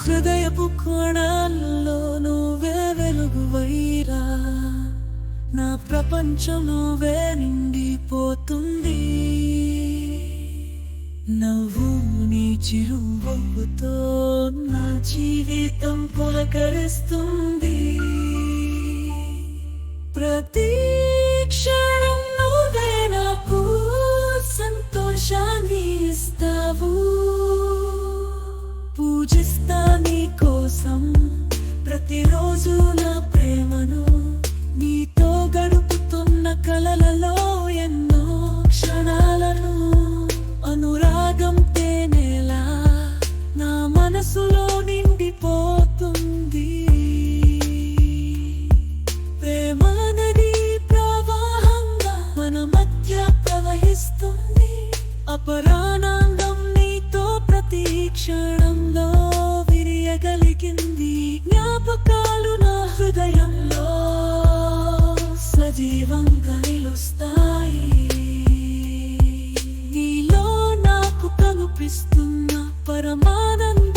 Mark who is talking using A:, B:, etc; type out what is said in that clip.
A: హృదయపు కోణాల్లో నువ్వే వెలుగువైరా. నా ప్రపంచం నువ్వే నిండిపోతుంది. నవ్వు నీ చిరువవ్వుతో నా జీవితం పులకరిస్తుంది. ప్రతి క్షణం నువ్వే నాకు సంతోషాన్ని ఇస్తావు. పూజిస్తా ప్రవహిస్తుంది. అపరానందం నీతో ప్రతి క్షణంలో విరియగలిగింది. జ్ఞాపకాలు నా హృదయంలో సజీవంగా నిలుస్తాయి. నీలో నాకు కనిపిస్తున్న పరమానందం